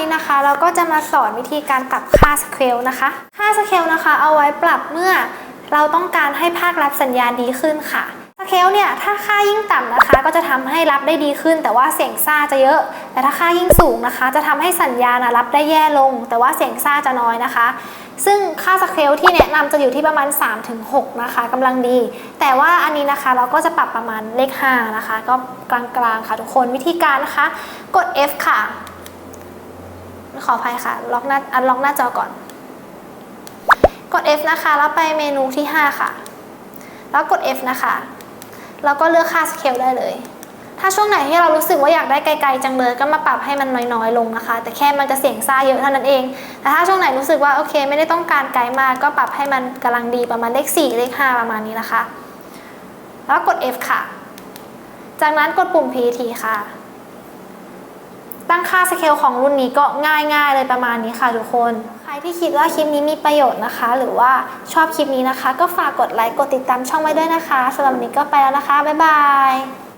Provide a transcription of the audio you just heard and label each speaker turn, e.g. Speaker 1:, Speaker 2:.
Speaker 1: นี้นะคะ เราก็จะมาสอนวิธีการปรับค่าสเคลนะคะ ค่าสเคลนะคะ เอาไว้ปรับเมื่อเราต้องการให้ภาครับสัญญาณดีขึ้นค่ะสเคลเนี่ยถ้าค่ายิ่งต่ำนะคะ ก็จะทำให้รับได้ดีขึ้น แต่ว่าเสียงซ่าจะเยอะ แต่ถ้าค่ายิ่งสูงนะคะ จะทำให้สัญญาณรับได้แย่ลง แต่ว่าเสียงซ่าจะน้อยนะคะ ซึ่งค่าสเคลที่แนะนำจะอยู่ที่ประมาณ 3-6 นะคะกำลังดี แต่ว่าอันนี้นะคะเราก็จะปรับประมาณเลข5นะคะ ก็กลางๆค่ะทุกคนวิธีการนะคะ กด F ค่ะ ขออภัยค่ะ ล็อกหน้าอันล็อกหน้าจอก่อน กด F นะคะ แล้วไปเมนูที่ 5 ค่ะ แล้วกด F นะคะ แล้วก็เลือกค่าสเคลได้เลย ถ้าช่วงไหนที่เรารู้สึกว่าอยากได้ไกลๆจังเลยก็มาปรับให้มันน้อยๆลงนะคะ แต่แค่มันจะเสียงซ่าเยอะเท่านั้นเอง แต่ถ้าช่วงไหนรู้สึกว่าโอเค ไม่ได้ต้องการไกลมากก็ปรับให้มันกำลังดีประมาณเลข4เลข5ประมาณนี้นะคะ แล้วกด F ค่ะ จากนั้นกดปุ่ม PT ค่ะ ตั้งค่าสเกลของรุ่นนี้ก็ง่ายๆเลยประมาณนี้ค่ะทุกคน ใครที่คิดว่าคลิปนี้มีประโยชน์นะคะ หรือว่าชอบคลิปนี้นะคะ ก็ฝากกดไลค์กดติดตามช่องไว้ด้วยนะคะสำหรับวันนี้ก็ไปแล้วนะคะบ๊ายบาย